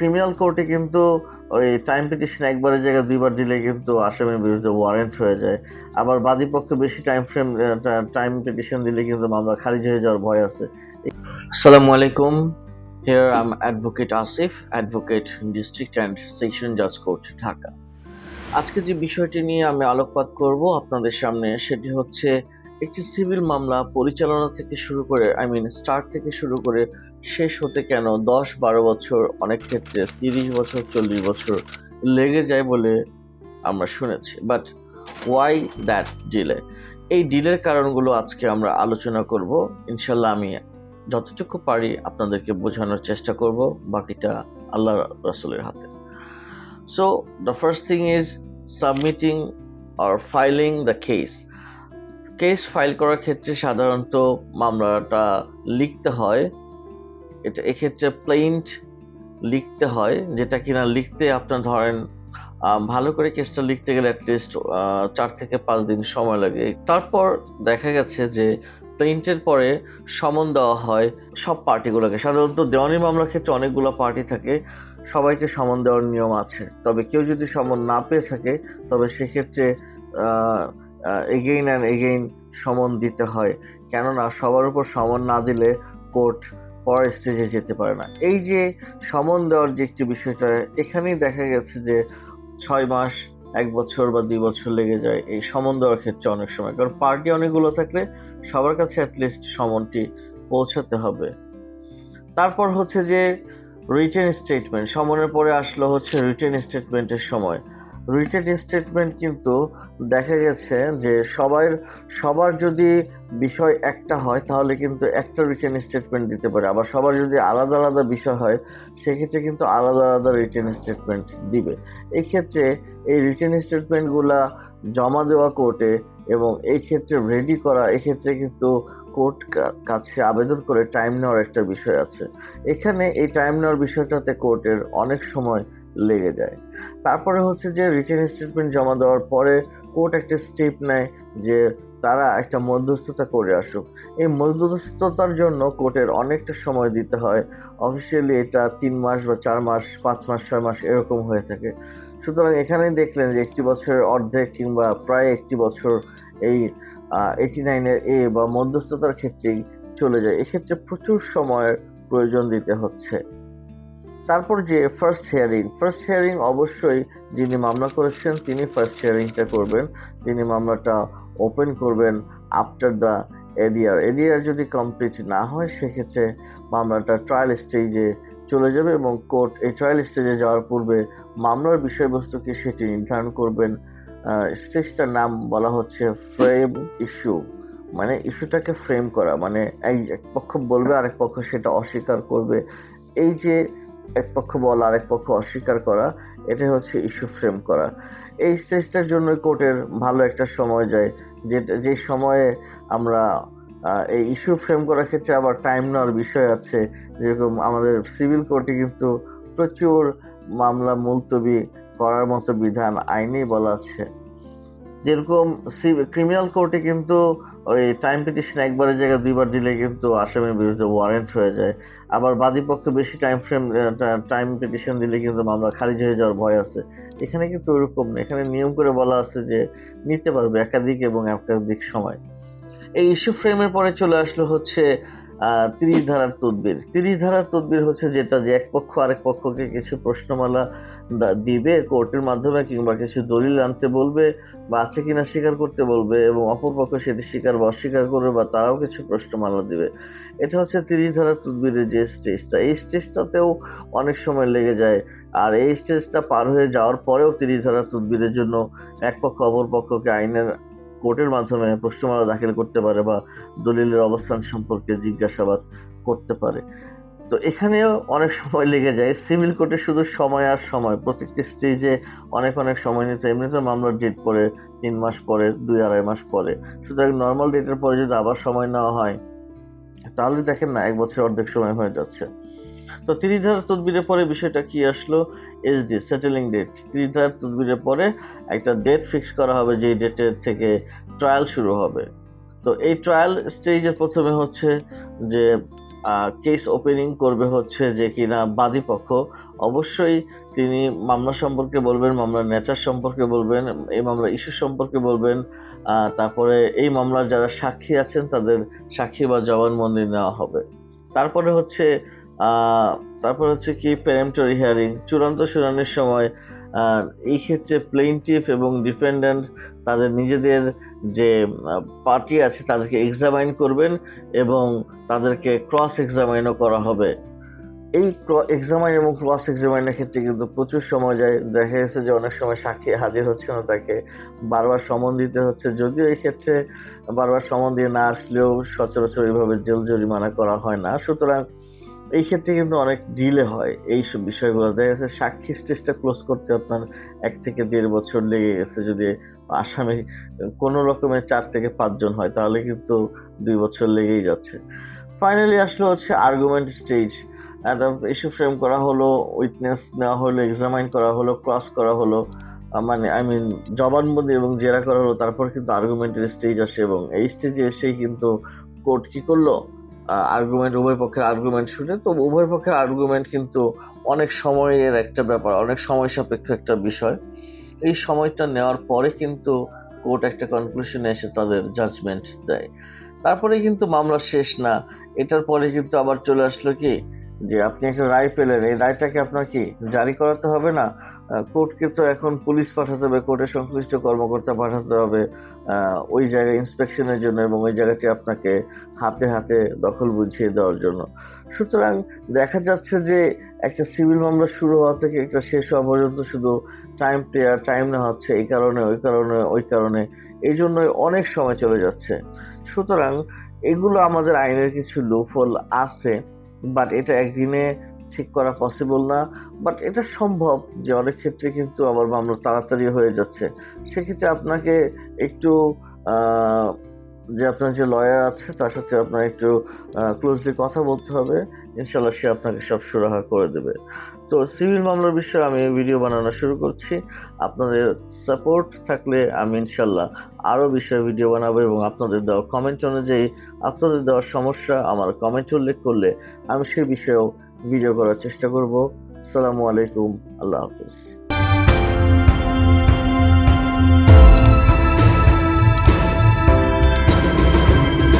Criminal কোর্টে কিন্তু ওই টাইম পিটিশন একবারের জায়গায় দুইবার দিলে কিন্তু আসামির বিরুদ্ধে ওয়ারেন্ট হয়ে যায়। আবার বাদী পক্ষ বেশি টাইম ফ্রেম টাইম পিটিশন দিলে কিন্তু মামলা খারিজ হয়ে যাওয়ার ভয় আছে। আসসালামু আলাইকুম। Here I am advocate Asif advocate district and section জাজ কোর্ট ঢাকা আজকে যে বিষয়টি নিয়ে আমি আলোকপাত করব আপনাদের সামনে, সেটি হচ্ছে একটি সিভিল মামলা পরিচালনা থেকে শুরু করে আই মিন স্টার্ট থেকে শুরু করে শেষ হতে কেন? দশ, বারো বছর, অনেক ক্ষেত্রে তিরিশ বছর, চল্লিশ বছর লেগে যায় বলে আমরা শুনেছি। বাট ওয়াই দ্যাট ডিলে এই ডিলের কারণগুলো আজকে আমরা আলোচনা করব। ইনশাল্লাহ আমি যতটুকু পারি আপনাদেরকে বোঝানোর চেষ্টা করব, বাকিটা আল্লাহ রাসুলের হাতে। So the first thing is submitting R filing the case case file করার ক্ষেত্রে সাধারণত মামলাটা লিখতে হয়। এটা এক্ষেত্রে প্লেইন্ট লিখতে হয়, যেটা কিনা লিখতে আপনার ধরেন ভালো করে কেসটা লিখতে গেলে অ্যাটলিস্ট চার থেকে পাঁচ দিন সময় লাগে। তারপর দেখা গেছে যে প্লেইন্টের পরে সমন দেওয়া হয় সব পার্টিগুলোকে সাধারণত দেওয়ানি মামলার ক্ষেত্রে অনেকগুলো পার্টি থাকে, সবাইকে সমন দেওয়ার নিয়ম আছে। তবে কেউ যদি সমন না পেয়ে থাকে, তবে সেক্ষেত্রে এগেইন অ্যান্ড এগেইন সমন দিতে হয়। কেননা সবার উপর সমন না দিলে কোর্ট পরের স্টেজে যেতে পারে না। এই যে সমন দেওয়ার যে একটি বিষয়টা, এখানেই দেখা গেছে যে ছয় মাস, এক বছর বা দুই বছর লেগে যায় এই সমন দেওয়ার ক্ষেত্রে অনেক সময়। কারণ পার্টি অনেকগুলো থাকলে সবার কাছে অ্যাটলিস্ট সমনটি পৌঁছাতে হবে। তারপর হচ্ছে যে রিটেন স্টেটমেন্ট সমনের পরে আসলো হচ্ছে রিটেন স্টেটমেন্টের সময়। রিটেন স্টেটমেন্ট কিন্তু দেখা গেছে যে সবার সবার যদি বিষয় একটা হয়, তাহলে কিন্তু একটা রিটেন স্টেটমেন্ট দিতে পারে। আবার সবার যদি আলাদা আলাদা বিষয় হয়, সেক্ষেত্রে কিন্তু আলাদা আলাদা রিটেন স্টেটমেন্ট দিবে। এক্ষেত্রে এই রিটেন স্টেটমেন্টগুলা জমা দেওয়া কোর্টে এবং এই ক্ষেত্রে রেডি করা, এক্ষেত্রে কিন্তু কোর্ট কাছে আবেদন করে টাইম নেওয়ার একটা বিষয় আছে। এখানে এই টাইম নেওয়ার বিষয়টাতে কোর্টের অনেক সময় লেগে যায়। তারপরে হচ্ছে যে রিটেন স্টেটমেন্ট জমা দেওয়ার পরে কোর্ট একটা স্টেপ নেয় যে তারা একটা মধ্যস্থতা করে আসুক। এই মধ্যস্থতার জন্য কোর্টের অনেকটা সময় দিতে হয়। অফিসিয়ালি এটা তিন মাস বা চার মাস, পাঁচ মাস, ছয় মাস এরকম হয়ে থাকে। সুতরাং এখানেই দেখলেন যে একটি বছরের অর্ধেক কিংবা প্রায় একটি বছর এই এইটি নাইনের এ বা মধ্যস্থতার ক্ষেত্রেই চলে যায়। এক্ষেত্রে প্রচুর সময়ের প্রয়োজন দিতে হচ্ছে। তারপর যে ফার্স্ট হিয়ারিং ফার্স্ট হিয়ারিং অবশ্যই যিনি মামলা করেছেন, তিনি ফার্স্ট হিয়ারিংটা করবেন। তিনি মামলাটা ওপেন করবেন আফটার দ্য এডিআর এডিআর যদি কমপ্লিট না হয়, সেক্ষেত্রে মামলাটা ট্রায়াল স্টেজে চলে যাবে এবং কোর্ট এই ট্রায়াল স্টেজে যাওয়ার পূর্বে মামলার বিষয়বস্তুকে সেটি নির্ধারণ করবেন। স্টেজটার নাম বলা হচ্ছে ফ্রেম ইস্যু মানে ইস্যুটাকে ফ্রেম করা মানে এক পক্ষ বলবে, আরেক পক্ষ সেটা অস্বীকার করবে। এই যে এক পক্ষ বলা, আরেক পক্ষ অস্বীকার করা এটা হচ্ছে ইস্যু ফ্রেম করা। এই স্টেজটার জন্য কোর্টের ভালো একটা সময় যায়, যে যে সময়ে আমরা এই ইস্যু ফ্রেম করার ক্ষেত্রে আবার টাইম নেওয়ার বিষয় আছে। যেরকম আমাদের সিভিল কোর্টে কিন্তু প্রচুর মামলা, মুলতবি করার মতো বিধান আইনেই বলা আছে। যেরকম ক্রিমিনাল কোর্টে কিন্তু ওই টাইম পিটিশন একবারের জায়গায় দুইবার দিলে কিন্তু আসামির বিরুদ্ধে ওয়ারেন্ট হয়ে যায়। আবার বাদী পক্ষ বেশি টাইম ফ্রেম টাইম পিটিশন দিলে কিন্তু মামলা খারিজ হয়ে যাওয়ার ভয় আছে। এখানে কিন্তু ওরকম এখানে নিয়ম করে বলা আছে যে নিতে পারবে একাধিক এবং একাধিক সময়। এই ইস্যু ফ্রেমের পরে চলে আসলো হচ্ছে তিরিশ ধারার তদবির। তিরিশ ধারার তদবির হচ্ছে যেটা যে এক পক্ষ আরেক পক্ষকে কিছু প্রশ্নমালা দিবে কোর্টের মাধ্যমে কিংবা কিছু দলিল আনতে বলবে বা আছে কিনা স্বীকার করতে বলবে এবং অপরপক্ষ সেটি স্বীকার বা অস্বীকার করবে বা তারাও কিছু প্রশ্নমালা দিবে। এটা হচ্ছে তিরিশ ধারা তদবিরের যে স্টেজটা এই স্টেজটাতেও অনেক সময় লেগে যায়। আর এই স্টেজটা পার হয়ে যাওয়ার পরেও তিরিশ ধারা তদবিরের জন্য এক পক্ষ অপর পক্ষকে আইনের কোর্টের মাধ্যমে প্রশ্নমালা দাখিল করতে পারে বা দলিলের অবস্থান সম্পর্কে জিজ্ঞাসাবাদ করতে পারে। তো এখানেও অনেক সময় লেগে যায়। সিভিল কোর্টে শুধু সময় আর সময়। প্রত্যেকটি স্টেজে অনেক অনেক সময় নিতে এমনিতে মামলার ডেট পরে তিন মাস পরে, দুই আড়াই মাস পরে। সুতরাং নর্মাল ডেটের পরে যদি আবার সময় নেওয়া হয়, তাহলে দেখেন না, এক বছর অর্ধেক সময় হয়ে যাচ্ছে। তো তিরিশ ধারা তদবিরের পরে বিষয়টা কি আসলো? এসডি সেটেলিং ডেট তিরিশ ধারা তদবিরের পরে একটা ডেট ফিক্স করা হবে যে ডেটের থেকে ট্রায়াল শুরু হবে। তো এই ট্রায়াল স্টেজে প্রথমে হচ্ছে যে কেস ওপেনিং করবে হচ্ছে যে কিনা বাদী পক্ষ অবশ্যই তিনি মামলা সম্পর্কে বলবেন মামলার নেচার সম্পর্কে বলবেন, এই মামলার ইস্যু সম্পর্কে বলবেন তারপরে এই মামলার যারা সাক্ষী আছেন তাদের সাক্ষী বা জবানবন্দি নেওয়া হবে। তারপরে হচ্ছে তারপরে হচ্ছে কি প্যারেন্টরি হিয়ারিং চূড়ান্ত শুনানির সময় এই ক্ষেত্রে প্লেইনটিফ এবং ডিফেন্ডেন্ট তাদের নিজেদের যে পার্টি আছে তাদেরকে এক্সামাইন করবেন এবং তাদেরকে ক্রস এক্সামাইনও করা হবে। এই এক্সামাইন এবং ক্রস এক্সামাইনের ক্ষেত্রে কিন্তু প্রচুর সময় যায়। দেখা গেছে যে অনেক সময় সাক্ষী হাজির হচ্ছে না তাকে। বারবার সমন দিতে হচ্ছে। যদিও এই ক্ষেত্রে বারবার সমন দিয়ে না আসলেও সচরাচর এইভাবে জেল জরিমানা করা হয় না। সুতরাং এই ক্ষেত্রে কিন্তু অনেক ডিলে হয় এই সব বিষয়গুলো। দেখা গেছে সাক্ষী স্টেজটা ক্লোজ করতে আপনার এক থেকে দেড় বছর লেগে গেছে। যদি আসামি কোনো রকমের চার থেকে পাঁচজন হয়, তাহলে কিন্তু দুই বছর লেগেই যাচ্ছে। ফাইনালি আসলে হচ্ছে আর্গুমেন্ট স্টেজ ইস্যু ফ্রেম করা হলো উইটনেস নেওয়া হলো এক্সামাইন করা হলো ক্রস করা হলো। মানে আই মিন জবানবন্দি এবং জেরা করা হলো, তারপর কিন্তু আর্গুমেন্টের স্টেজ আসে এবং এই স্টেজে এসেই কিন্তু কোর্ট কি করল? আর্গুমেন্ট উভয় পক্ষের আর্গুমেন্ট শুনে, তো উভয় পক্ষের আর্গুমেন্ট কিন্তু অনেক সময়ের একটা ব্যাপার, অনেক সময় সাপেক্ষ একটা বিষয়। এই সময়টা নেওয়ার পরে কিন্তু কোর্ট একটা কনক্লুশনে এসে তাদের জাজমেন্ট দেয়। তারপরে কিন্তু মামলা শেষ না, এটার পরে কিন্তু আবার চলে আসলো কি যে আপনি একটা রায় পেলেন, এই রায়টাকে আপনার কি জারি করাতে হবে না? কোর্টকে তো এখন পুলিশ পাঠাতে হবে কোর্টের সংশ্লিষ্ট কর্মকর্তা পাঠাতে হবে ওই জায়গায় ইন্সপেকশনের জন্য এবং ওই জায়গাটি আপনাকে হাতে হাতে দখল বুঝিয়ে দেওয়ার জন্য। সুতরাং দেখা যাচ্ছে যে একটা সিভিল মামলা শুরু হওয়া থেকে একটা শেষ হওয়া পর্যন্ত শুধু টাইম প্লেয়ার টাইম নেওয়া হচ্ছে, এই কারণে, ওই কারণে ওই কারণে, এই জন্যই অনেক সময় চলে যাচ্ছে। সুতরাং এগুলো আমাদের আইনের কিছু লোফল আছে। বাট এটা একদিনে ঠিক করা পসিবল না। বাট এটা সম্ভব যে অনেক ক্ষেত্রে কিন্তু আবার মামলা তাড়াতাড়ি হয়ে যাচ্ছে। সেক্ষেত্রে আপনাকে একটু যে আপনার যে লয়ার আছে, তার সাথে আপনার একটু ক্লোজলি কথা বলতে হবে। ইনশাল্লাহ সে আপনাকে সব সুরাহা করে দেবে। তো সিভিল মামলার বিষয়ে আমি ভিডিও বানানো শুরু করছি। আপনাদের সাপোর্ট থাকলে আমি ইনশাল্লাহ আরও বিষয়ে ভিডিও বানাবো এবং আপনাদের দেওয়া কমেন্ট অনুযায়ী আপনাদের দেওয়া সমস্যা, আমার কমেন্ট উল্লেখ করলে আমি সে বিষয়েও ভিডিও করার চেষ্টা করব। আসসালামু আলাইকুম, আল্লাহ হাফিজ।